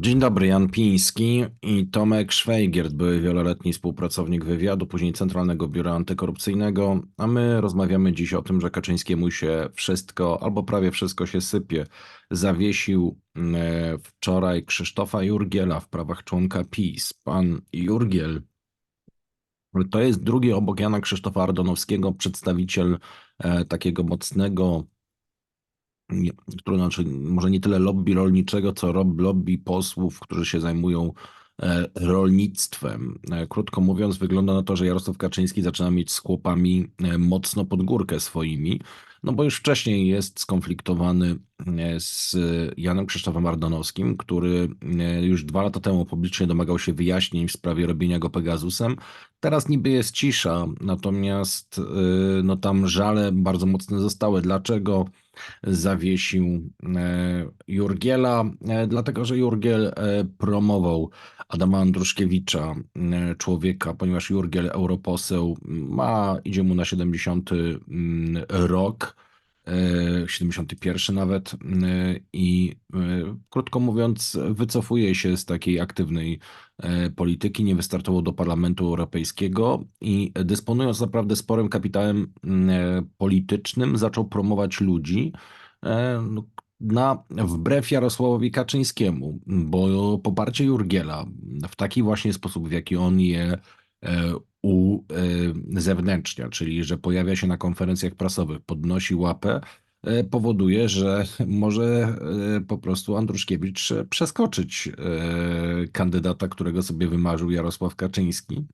Dzień dobry, Jan Piński i Tomek Szwajgiert, były wieloletni współpracownik wywiadu, później Centralnego Biura Antykorupcyjnego, a my rozmawiamy dziś o tym, że Kaczyńskiemu się wszystko, albo prawie wszystko się sypie. Zawiesił e, wczoraj Krzysztofa Jurgiela w prawach członka PiS. Pan Jurgiel to jest drugi obok Jana Krzysztofa Ardanowskiego przedstawiciel e, takiego mocnego które znaczy może nie tyle lobby rolniczego, co lobby posłów, którzy się zajmują e, rolnictwem. E, Krótko mówiąc, wygląda na to, że Jarosław Kaczyński zaczyna mieć z chłopami e, mocno pod górkę swoimi, no bo już wcześniej jest skonfliktowany z Janem Krzysztofem Ardanowskim, który już dwa lata temu publicznie domagał się wyjaśnień w sprawie robienia go Pegasusem. Teraz niby jest cisza, natomiast no tam żale bardzo mocne zostały. Dlaczego? Zawiesił e, Jurgiela, e, dlatego że Jurgiel e, promował Adama Andruszkiewicza, człowieka, ponieważ Jurgiel, europoseł, ma, idzie mu na 70 mm, rok, 71 nawet, e, i e, krótko mówiąc, wycofuje się z takiej aktywnej e, polityki, nie wystartował do Parlamentu Europejskiego i dysponując naprawdę sporym kapitałem e, politycznym, zaczął promować ludzi, e, no, na, wbrew Jarosławowi Kaczyńskiemu, bo poparcie Jurgiela w taki właśnie sposób, w jaki on je e, uzewnętrznia, czyli że pojawia się na konferencjach prasowych, podnosi łapę, e, powoduje, że może e, po prostu Andruszkiewicz przeskoczyć e, kandydata, którego sobie wymarzył Jarosław Kaczyński.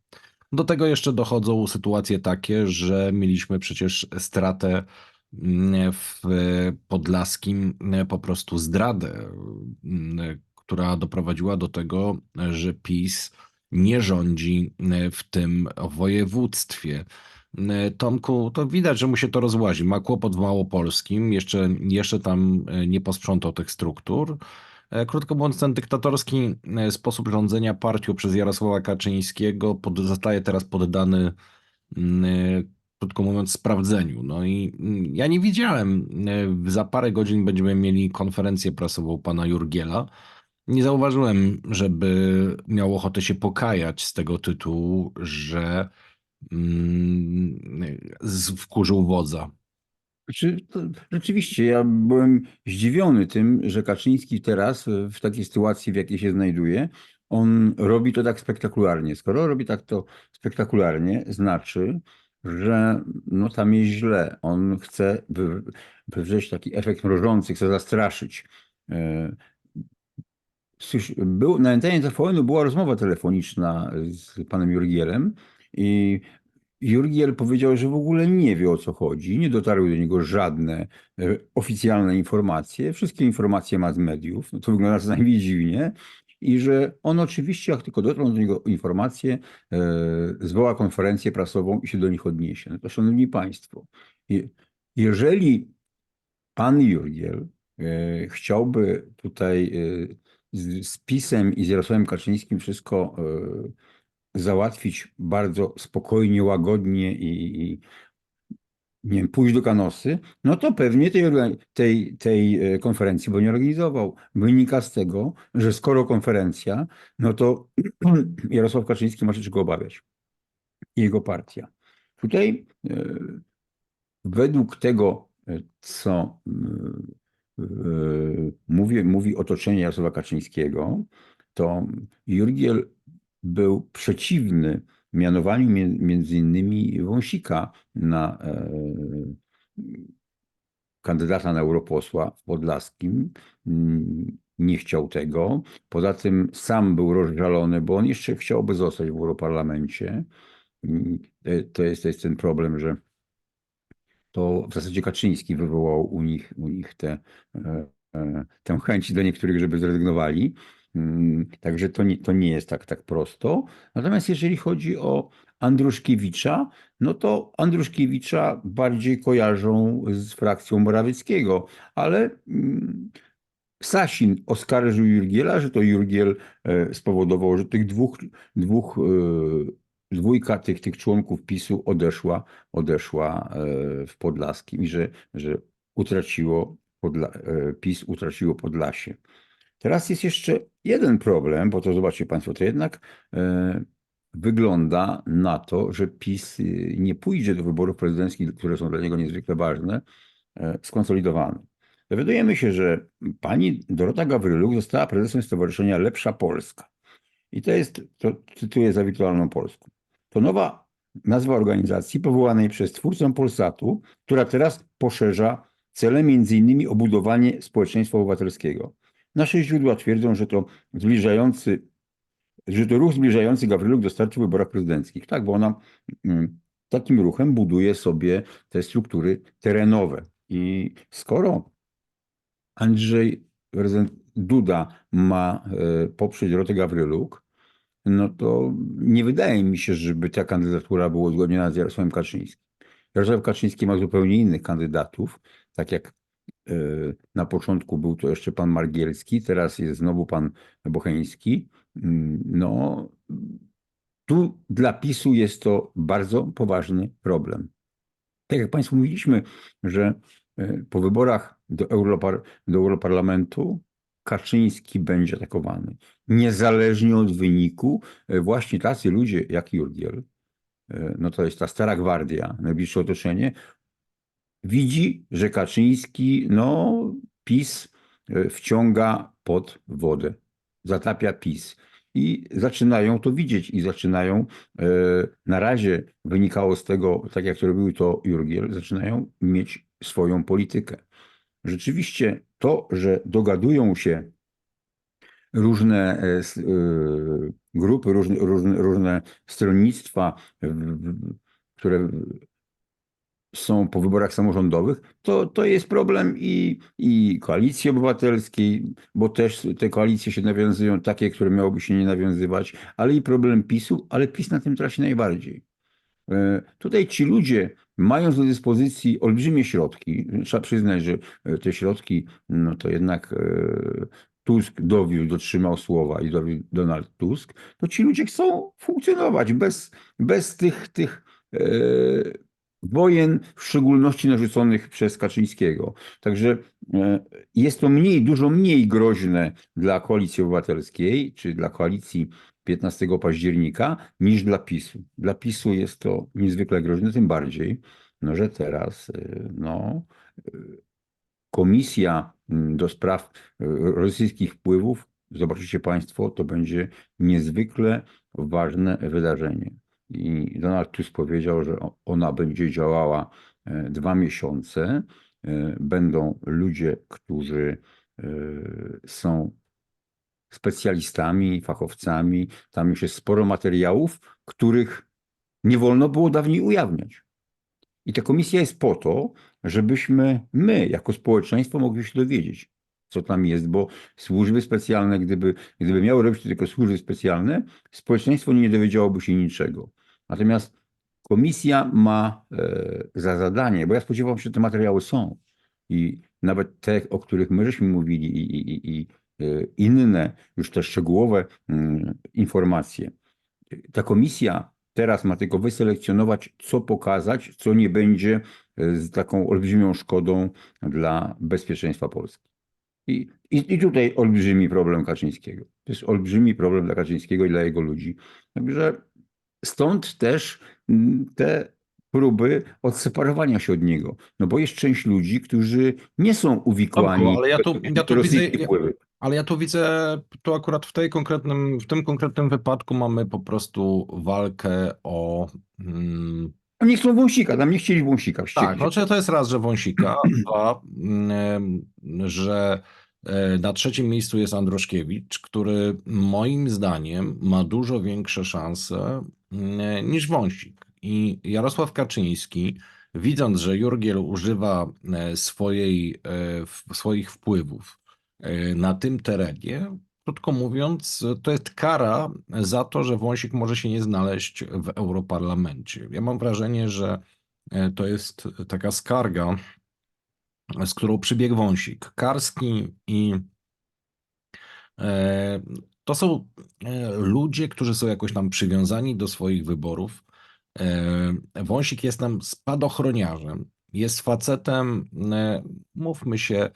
Do tego jeszcze dochodzą sytuacje takie, że mieliśmy przecież stratę mm, w Podlaskim, po prostu zdradę, mm, która doprowadziła do tego, że PiS nie rządzi w tym województwie. Tomku, to widać, że mu się to rozłazi. Ma kłopot w Małopolskim, jeszcze, jeszcze tam nie posprzątał tych struktur. E, Krótko mówiąc, ten dyktatorski e, sposób rządzenia partią przez Jarosława Kaczyńskiego zostaje teraz poddany, mm, e, krótko mówiąc, sprawdzeniu. No i mm, ja nie widziałem, e, za parę godzin będziemy mieli konferencję prasową pana Jurgiela. Nie zauważyłem, żeby miał ochotę się pokajać z tego tytułu, że mm, wkurzył wodza. Znaczy, rzeczywiście, ja byłem zdziwiony tym, że Kaczyński teraz e, w takiej sytuacji, w jakiej się znajduje, on robi to tak spektakularnie. Skoro robi tak to spektakularnie, znaczy, że no tam jest źle. On chce wy- wywrzeć taki efekt mrożący, chce zastraszyć. Był, na antenie TVN była rozmowa telefoniczna z panem Jurgielem i Jurgiel powiedział, że w ogóle nie wie o co chodzi, nie dotarły do niego żadne e, oficjalne informacje, wszystkie informacje ma z mediów, no to wygląda co najmniej dziwnie i że on oczywiście, jak tylko dotrą do niego informacje, e, zwoła konferencję prasową i się do nich odniesie. No to szanowni państwo, je- jeżeli pan Jurgiel e, chciałby tutaj z, z PiSem i z Jarosławem Kaczyńskim wszystko e, załatwić bardzo spokojnie, łagodnie i, i nie wiem, pójść do kanosy, no to pewnie tej, tej, tej e, konferencji by nie organizował. Wynika z tego, że skoro konferencja, no to Jarosław Kaczyński ma się czego obawiać. Jego partia. Tutaj e, według tego, co mówi, mówi otoczenie Jarosława Kaczyńskiego, to Jurgiel był przeciwny mianowaniu między innymi Wąsika na e, kandydata na europosła w Podlaskim. Nie chciał tego. Poza tym sam był rozżalony, bo on jeszcze chciałby zostać w Europarlamencie. To jest, to jest ten problem, że to w zasadzie Kaczyński wywołał u nich, u nich tę e, e, tę chęć do niektórych, żeby zrezygnowali. Mm, Także to nie, to nie jest tak, tak prosto. Natomiast jeżeli chodzi o Andruszkiewicza, no to Andruszkiewicza bardziej kojarzą z frakcją Morawieckiego, ale mm, Sasin oskarżył Jurgiela, że to Jurgiel e, spowodował, że tych dwóch, dwóch dwójka tych, tych członków PiSu odeszła, odeszła e, w Podlaskim i że, że utraciło Podla, e, PiS utraciło Podlasie. Teraz jest jeszcze jeden problem, bo to zobaczcie Państwo, to jednak e, wygląda na to, że PiS nie pójdzie do wyborów prezydenckich, które są dla niego niezwykle ważne, skonsolidowany. Dowiadujemy się, że pani Dorota Gawryluk została prezesem Stowarzyszenia Lepsza Polska. I to jest, to cytuję za wirtualną Polską. To nowa nazwa organizacji powołanej przez twórcę Polsatu, która teraz poszerza cele między innymi obudowanie społeczeństwa obywatelskiego. Nasze źródła twierdzą, że to zbliżający, że to ruch zbliżający Gawryluk do startu w wyborach prezydenckich. Tak, bo ona mm, takim ruchem buduje sobie te struktury terenowe. I skoro Andrzej Duda ma e, poprzeć Dorotę Gawryluk, no to nie wydaje mi się, żeby ta kandydatura była uzgodniona z Jarosławem Kaczyńskim. Jarosław Kaczyński ma zupełnie innych kandydatów, tak jak e, na początku był to jeszcze pan Margielski, teraz jest znowu pan Bocheński. No, tu dla PiSu jest to bardzo poważny problem. Tak jak Państwu mówiliśmy, że e, po wyborach do, Europar do Europarlamentu Kaczyński będzie atakowany. Niezależnie od wyniku, e, właśnie tacy ludzie jak Jurgiel, e, no to jest ta stara gwardia, najbliższe otoczenie, widzi, że Kaczyński, no PiS e, wciąga pod wodę, zatapia PiS. I zaczynają to widzieć i zaczynają, na razie wynikało z tego, tak jak to robił to Jurgiel, zaczynają mieć swoją politykę. Rzeczywiście to, że dogadują się różne e, e, grupy, różne, różne, różne stronnictwa, które są po wyborach samorządowych, to, to jest problem i, i koalicji obywatelskiej, bo też te koalicje się nawiązują, takie, które miałoby się nie nawiązywać, ale i problem PiSu, ale PiS na tym traci najbardziej. E, Tutaj ci ludzie, mając do dyspozycji olbrzymie środki, trzeba przyznać, że e, te środki, no to jednak e, Tusk dowiódł, dotrzymał słowa i dowiódł Donald Tusk, to ci ludzie chcą funkcjonować bez, bez tych, tych e, wojen, w szczególności narzuconych przez Kaczyńskiego. Także jest to mniej, dużo mniej groźne dla Koalicji Obywatelskiej, czy dla koalicji 15 października, niż dla PiSu. Dla PiSu jest to niezwykle groźne, tym bardziej, no, że teraz e, no, e, Komisja mm, do spraw e, rosyjskich wpływów, zobaczycie Państwo, to będzie niezwykle ważne wydarzenie. I Donald Tusk powiedział, że ona będzie działała e, dwa miesiące. E, Będą ludzie, którzy e, są specjalistami, fachowcami. Tam już jest sporo materiałów, których nie wolno było dawniej ujawniać. I ta komisja jest po to, żebyśmy my, jako społeczeństwo, mogli się dowiedzieć, co tam jest, bo służby specjalne, gdyby, gdyby miały robić tylko służby specjalne, społeczeństwo nie dowiedziałoby się niczego. Natomiast komisja ma e, za zadanie, bo ja spodziewam się, że te materiały są i nawet te, o których my żeśmy mówili i, i, i, inne, już te szczegółowe mm, informacje. Ta komisja teraz ma tylko wyselekcjonować, co pokazać, co nie będzie e, z taką olbrzymią szkodą dla bezpieczeństwa Polski. I, i, I tutaj olbrzymi problem Kaczyńskiego. To jest olbrzymi problem dla Kaczyńskiego i dla jego ludzi. Także stąd też mm, te próby odseparowania się od niego. No bo jest część ludzi, którzy nie są uwikłani Tomku, ale ja tu- ja tu widzę- wpływy. Ale ja tu widzę, tu akurat w tej konkretnym, w tym konkretnym wypadku mamy po prostu walkę o. Mm, Oni nie chcą wąsika, tam nie chcieli wąsika. tak, wściekli. znaczy to jest raz, że wąsika, a mm, że e, na trzecim miejscu jest Androszkiewicz, który moim zdaniem ma dużo większe szanse mm, niż wąsik. I Jarosław Kaczyński, widząc, że Jurgiel używa e, swojej, e, w- swoich wpływów e, na tym terenie, krótko mówiąc, to jest kara za to, że Wąsik może się nie znaleźć w Europarlamencie. Ja mam wrażenie, że e, to jest taka skarga, z którą przybiegł Wąsik. Karski i e, to są e, ludzie, którzy są jakoś tam przywiązani do swoich wyborów. E, Wąsik jest tam spadochroniarzem, jest facetem, e, mówmy się, e,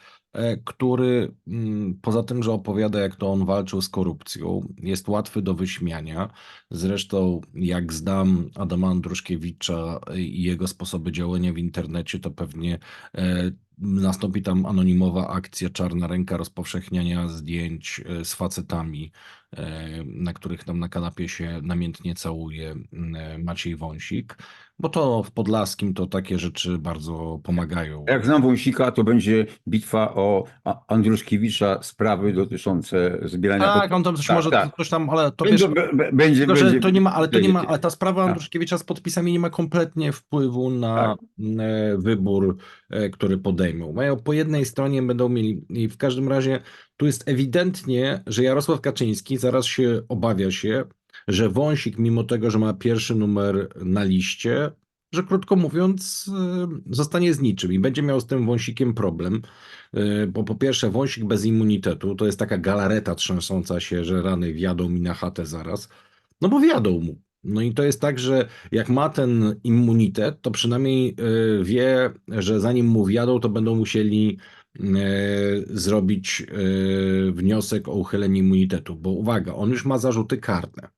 który mm, poza tym, że opowiada, jak to on walczył z korupcją, jest łatwy do wyśmiania. Zresztą, jak zdam Adama Andruszkiewicza i jego sposoby działania w internecie, to pewnie e, nastąpi tam anonimowa akcja czarna ręka rozpowszechniania zdjęć e, z facetami, e, na których tam na kanapie się namiętnie całuje e, Maciej Wąsik, bo to w Podlaskim to takie rzeczy bardzo pomagają. Jak znam Wąsika, to będzie bitwa o Andruszkiewicza, sprawy dotyczące zbierania Tak, on tam coś Tak, może tak. coś tam, ale to wiesz, Będzie, be- będzie, tylko, że będzie, to nie ma, ale to nie ma, ale ta sprawa Tak. Andruszkiewicza z podpisami nie ma kompletnie wpływu na e, wybór, który Mają po jednej stronie będą mieli i w każdym razie tu jest ewidentnie, że Jarosław Kaczyński zaraz się obawia się, że Wąsik, mimo tego, że ma pierwszy numer na liście, że krótko mówiąc, e, zostanie z niczym i będzie miał z tym Wąsikiem problem. E, Bo po pierwsze, Wąsik bez immunitetu to jest taka galareta trzęsąca się, że rany wjadą mi na chatę zaraz. No bo wjadą mu. No i to jest tak, że jak ma ten immunitet, to przynajmniej e, wie, że zanim mu wjadą, to będą musieli e, zrobić e, wniosek o uchylenie immunitetu. Bo uwaga, on już ma zarzuty karne.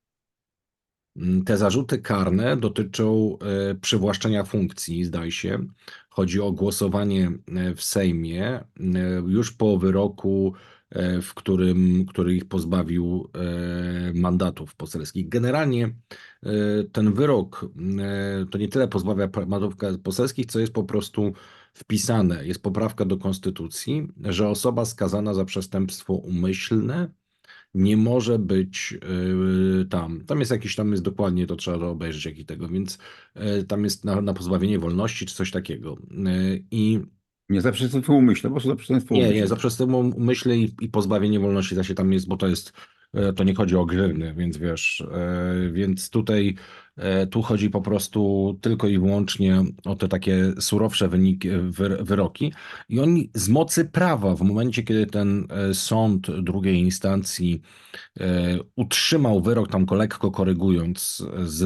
Mm, Te zarzuty karne dotyczą przywłaszczenia funkcji, zdaje się. Chodzi o głosowanie e, w Sejmie e, już po wyroku, e, w którym, który ich pozbawił mandatów poselskich. Generalnie ten wyrok to nie tyle pozbawia mandatów poselskich, co jest po prostu wpisane, jest poprawka do konstytucji, że osoba skazana za przestępstwo umyślne nie może być y, tam. Tam jest jakiś, tam jest dokładnie, to trzeba obejrzeć, jaki tego, więc y, tam jest na, na pozbawienie wolności czy coś takiego. Y, I Nie za przestępstwo umyślne, po prostu za przestępstwo nie, umyślne. nie, za przestępstwo umyślne i, i pozbawienie wolności zaś tam jest, bo to jest, to nie chodzi o grzywny, więc wiesz, więc tutaj tu chodzi po prostu tylko i wyłącznie o te takie surowsze wyniki, wy, wyroki i oni z mocy prawa, w momencie kiedy ten e, sąd drugiej instancji e, utrzymał wyrok tam go lekko korygując z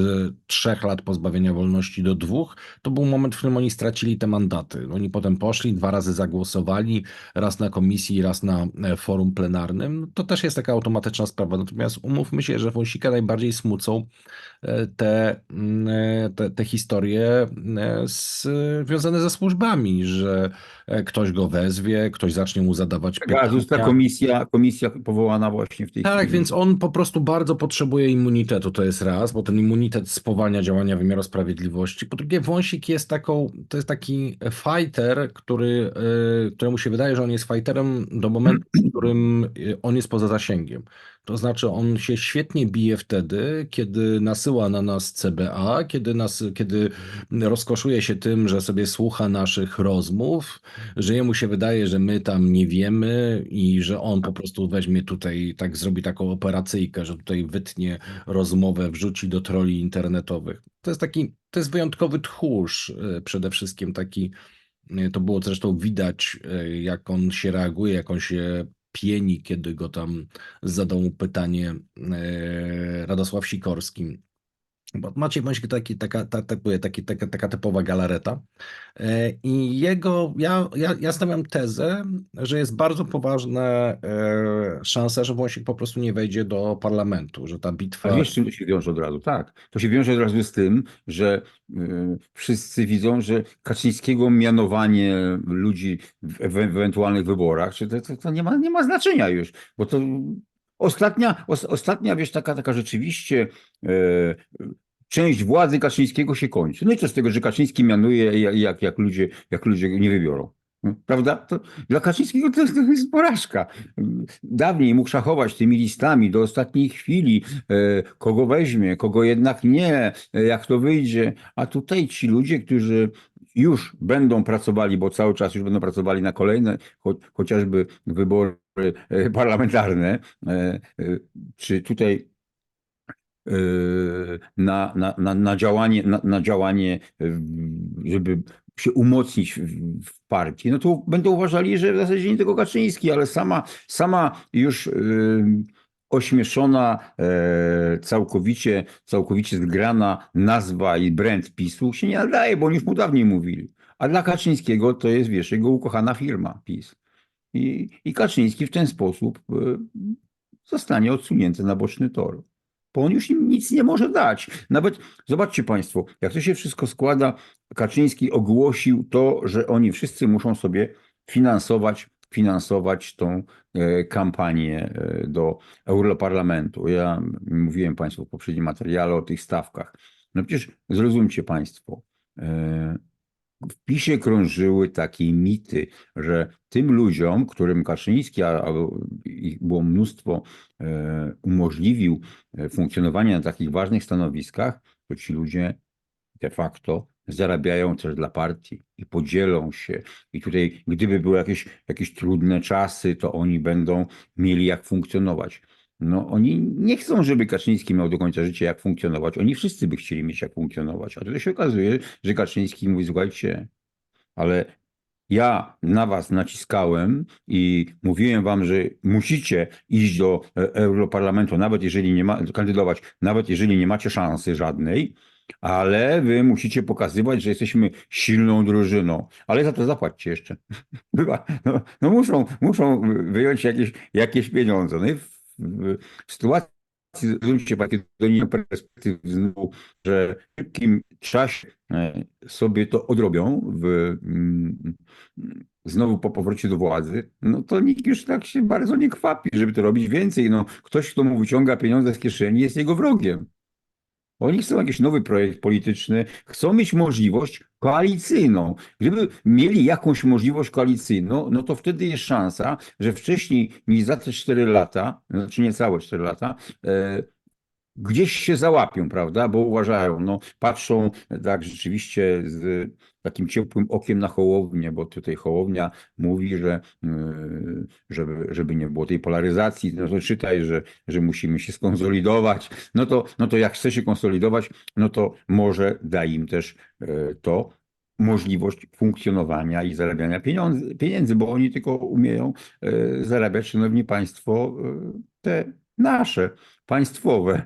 trzech lat pozbawienia wolności do dwóch, to był moment, w którym oni stracili te mandaty. Oni potem poszli, dwa razy zagłosowali, raz na komisji, raz na e, forum plenarnym. To też jest taka automatyczna sprawa. Natomiast umówmy się, że Wąsika najbardziej smucą e, te, mm, e, te, te historie e, związane ze służbami, że ktoś go wezwie, ktoś zacznie mu zadawać Tak, a jest ta pytania. komisja, komisja powołana właśnie w tej Tak, chwili. więc on po prostu bardzo potrzebuje immunitetu, to jest raz, bo ten immunitet spowalnia działania wymiaru sprawiedliwości. Po drugie, Wąsik jest taką, to jest taki fighter, który, y, któremu się wydaje, że on jest fighterem do momentu, w którym y, on jest poza zasięgiem. To znaczy, on się świetnie bije wtedy, kiedy nasyła na nas CBA, kiedy, nas, kiedy rozkoszuje się tym, że sobie słucha naszych rozmów, że jemu się wydaje, że my tam nie wiemy i że on po prostu weźmie tutaj, tak zrobi taką operacyjkę, że tutaj wytnie rozmowę, wrzuci do troli internetowych. To jest taki, to jest wyjątkowy tchórz e, przede wszystkim taki, e, to było zresztą widać, e, jak on się reaguje, jak on się pieni, kiedy go tam zadał pytanie Radosław Sikorski. Bo Maciej Wąsik taki, taka, ta, mówię, taki, taka, taka typowa galareta. E, I jego, ja, ja, ja stawiam tezę, że jest bardzo poważna e, szansa, że Wąsik po prostu nie wejdzie do parlamentu, że ta bitwa... A to się wiąże od razu? Tak, to się wiąże od razu z tym, że y, wszyscy widzą, że Kaczyńskiego mianowanie ludzi w, w ewentualnych wyborach, czy to, to, to nie, ma, nie ma znaczenia już, bo to ostatnia, os, ostatnia wiesz, taka, taka rzeczywiście e, część władzy Kaczyńskiego się kończy. No i co z tego, że Kaczyński mianuje, jak, jak, ludzie, jak ludzie nie wybiorą? Prawda? To dla Kaczyńskiego to to jest porażka. Dawniej mógł szachować tymi listami do ostatniej chwili, e, kogo weźmie, kogo jednak nie, e, jak to wyjdzie. A tutaj ci ludzie, którzy już będą pracowali, bo cały czas już będą pracowali na kolejne, cho, chociażby wybory e, parlamentarne, e, e, czy tutaj na, na, na, na działanie, na, na działanie, żeby się umocnić w, w partii, no to będą uważali, że w zasadzie nie tylko Kaczyński, ale sama, sama już y, ośmieszona, e, całkowicie, całkowicie zgrana nazwa i brand PiSu się nie nadaje, bo oni już mu dawniej mówili. A dla Kaczyńskiego to jest, wiesz, jego ukochana firma PiS. I, i Kaczyński w ten sposób e, zostanie odsunięty na boczny tor. Bo on już im nic nie może dać. Nawet zobaczcie Państwo, jak to się wszystko składa, Kaczyński ogłosił to, że oni wszyscy muszą sobie finansować, finansować tą e, kampanię e, do Europarlamentu. Ja mówiłem Państwu w poprzednim materiale o tych stawkach. No przecież zrozumcie Państwo, e, w PiSie krążyły takie mity, że tym ludziom, którym Kaczyński, a ich było mnóstwo, umożliwił funkcjonowanie na takich ważnych stanowiskach, to ci ludzie de facto zarabiają też dla partii i podzielą się. I tutaj, gdyby były jakieś, jakieś trudne czasy, to oni będą mieli jak funkcjonować. No, oni nie chcą, żeby Kaczyński miał do końca życia jak funkcjonować. Oni wszyscy by chcieli mieć jak funkcjonować. A tutaj się okazuje, że Kaczyński mówi, słuchajcie, ale ja na was naciskałem i mówiłem wam, że musicie iść do e, Europarlamentu, nawet jeżeli nie ma, kandydować, nawet jeżeli nie macie szansy żadnej, ale wy musicie pokazywać, że jesteśmy silną drużyną. Ale za to zapłaćcie jeszcze. No, no muszą, muszą wyjąć jakieś, jakieś pieniądze. No i w, w, w sytuacji, zwróćcie nie perspektyw znowu, że w szybkim czasie e, sobie to odrobią w, mm, znowu po powrocie do władzy, no to nikt już tak się bardzo nie kwapi, żeby to robić więcej. No, ktoś, kto mu wyciąga pieniądze z kieszeni, jest jego wrogiem. Oni chcą jakiś nowy projekt polityczny, chcą mieć możliwość koalicyjną. Gdyby mieli jakąś możliwość koalicyjną, no to wtedy jest szansa, że wcześniej niż za te 4 lata, znaczy niecałe 4 lata, e, gdzieś się załapią, prawda? Bo uważają, no patrzą tak rzeczywiście z takim ciepłym okiem na Hołownię, bo tutaj Hołownia mówi, że yy, żeby, żeby nie było tej polaryzacji, no to czytaj, że, że musimy się skonsolidować. No to, no to jak chce się konsolidować, no to może da im też yy, to możliwość funkcjonowania i zarabiania pieniądze, pieniędzy, bo oni tylko umieją yy, zarabiać, szanowni państwo, te nasze, państwowe,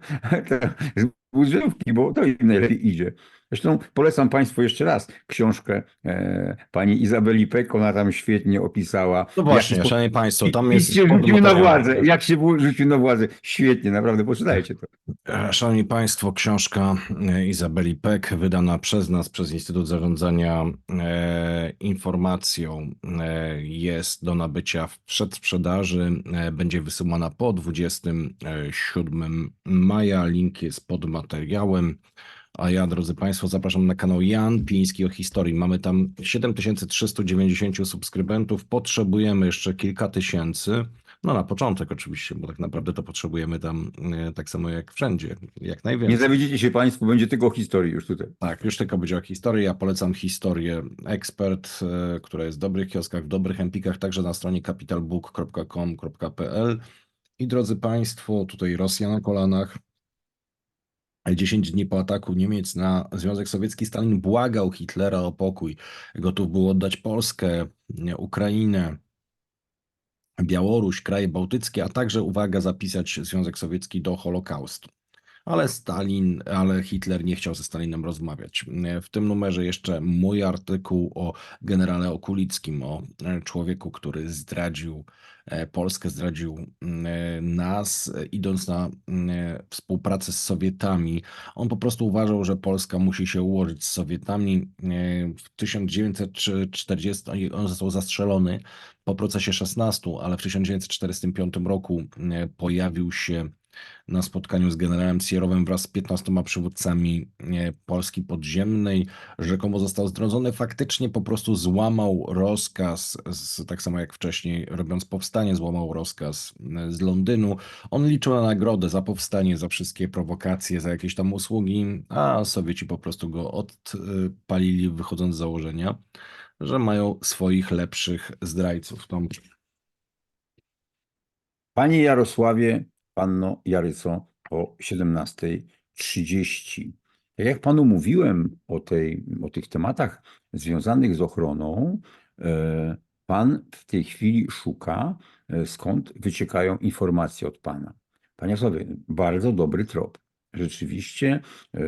budżetówki, bo to im najlepiej idzie. Zresztą polecam Państwu jeszcze raz książkę e, pani Izabeli Pek, ona tam świetnie opisała. No właśnie, jak się szanowni państwo, tam i- jest... się rzucił na władzę, jak się rzucił na władzę. Świetnie, naprawdę, poczytajcie to. E, Szanowni Państwo, książka e, Izabeli Peck, wydana przez nas, przez Instytut Zarządzania e, Informacją, e, jest do nabycia w przedsprzedaży. E, będzie wysyłana po 27 maja. Link jest pod materiałem. A ja, drodzy Państwo, zapraszam na kanał Jan Piński o historii. Mamy tam 7390 subskrybentów. Potrzebujemy jeszcze kilka tysięcy. No na początek oczywiście, bo tak naprawdę to potrzebujemy tam e, tak samo jak wszędzie, jak Nie najwięcej. zawiedziecie się Państwo, będzie tylko o historii już tutaj. Tak, już tylko będzie o historii. Ja polecam historię Ekspert, e, która jest w dobrych kioskach, w dobrych empikach, także na stronie capitalbook.com.pl. I drodzy Państwo, tutaj Rosja na kolanach. 10 dni po ataku Niemiec na Związek Sowiecki Stalin błagał Hitlera o pokój. Gotów był oddać Polskę, nie, Ukrainę, Białoruś, kraje bałtyckie, a także, uwaga, zapisać Związek Sowiecki do Holokaustu. Ale Stalin, ale Hitler nie chciał ze Stalinem rozmawiać. W tym numerze jeszcze mój artykuł o generale Okulickim, o e, człowieku, który zdradził e, Polskę, zdradził e, nas, idąc na współpracę z Sowietami. On po prostu uważał, że Polska musi się ułożyć z Sowietami. W 1940 on został zastrzelony po procesie 16, ale w 1945 roku pojawił się na spotkaniu z generałem Sierowem wraz z 15 przywódcami e, Polski podziemnej. Rzekomo został zdradzony, faktycznie po prostu złamał rozkaz, z, tak samo jak wcześniej robiąc powstanie, złamał rozkaz e, z Londynu. On liczył na nagrodę za powstanie, za wszystkie prowokacje, za jakieś tam usługi, a Sowieci po prostu go odpalili, wychodząc z założenia, że mają swoich lepszych zdrajców. Tom, Panie Jarosławie, panno Jaryco o 17.30. Tak jak panu mówiłem o, tej, o tych tematach związanych z ochroną, e, pan w tej chwili szuka, e, skąd wyciekają informacje od pana. Panie Jarosławie, bardzo dobry trop. Rzeczywiście e,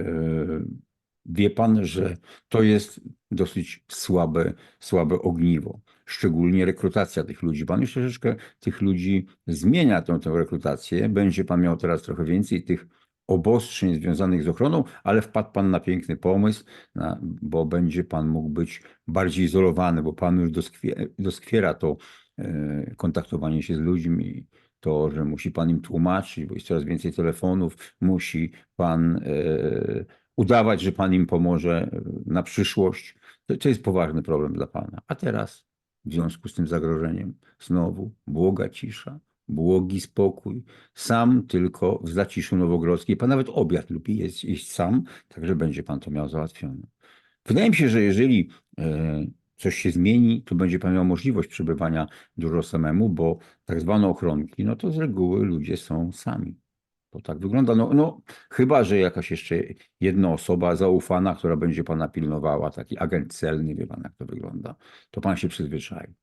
wie pan, że to jest dosyć słabe, słabe ogniwo. Szczególnie rekrutacja tych ludzi. Pan już troszeczkę tych ludzi zmienia tą, tą rekrutację. Będzie pan miał teraz trochę więcej tych obostrzeń związanych z ochroną, ale wpadł pan na piękny pomysł, na, bo będzie pan mógł być bardziej izolowany, bo pan już doskwie, doskwiera to e, kontaktowanie się z ludźmi, to, że musi pan im tłumaczyć, bo jest coraz więcej telefonów, musi pan e, udawać, że pan im pomoże e, na przyszłość. To, to jest poważny problem dla pana. A teraz w związku z tym zagrożeniem znowu błoga cisza, błogi spokój, sam tylko w zaciszu nowogrodzkiej. Pan nawet obiad lubi jeść, jeść sam, także będzie pan to miał załatwione. Wydaje mi się, że jeżeli e, coś się zmieni, to będzie pan miał możliwość przebywania dużo samemu, bo tak zwane ochronki, no to z reguły ludzie są sami. To tak wygląda. No, no, chyba, że jakaś jeszcze jedna osoba zaufana, która będzie pana pilnowała, taki agent celny, wie pan jak to wygląda, to pan się przyzwyczai.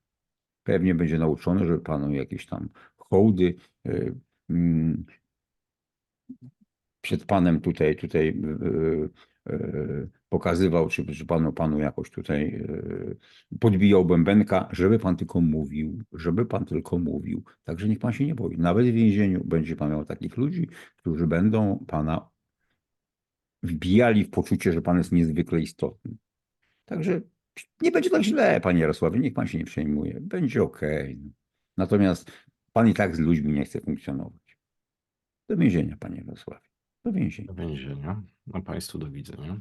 Pewnie będzie nauczony, żeby panu jakieś tam hołdy y, mm, przed panem tutaj, tutaj y, y, pokazywał, czy, czy panu, panu jakoś tutaj y, podbijał bębenka, żeby pan tylko mówił, żeby pan tylko mówił. Także niech pan się nie boi. Nawet w więzieniu będzie pan miał takich ludzi, którzy będą pana wbijali w poczucie, że pan jest niezwykle istotny. Także nie będzie tak źle, panie Jarosławie, niech pan się nie przejmuje. Będzie okej. Natomiast pan i tak z ludźmi nie chce funkcjonować. Do więzienia, panie Jarosławie. Do więzienia. Do więzienia. A Państwu do widzenia.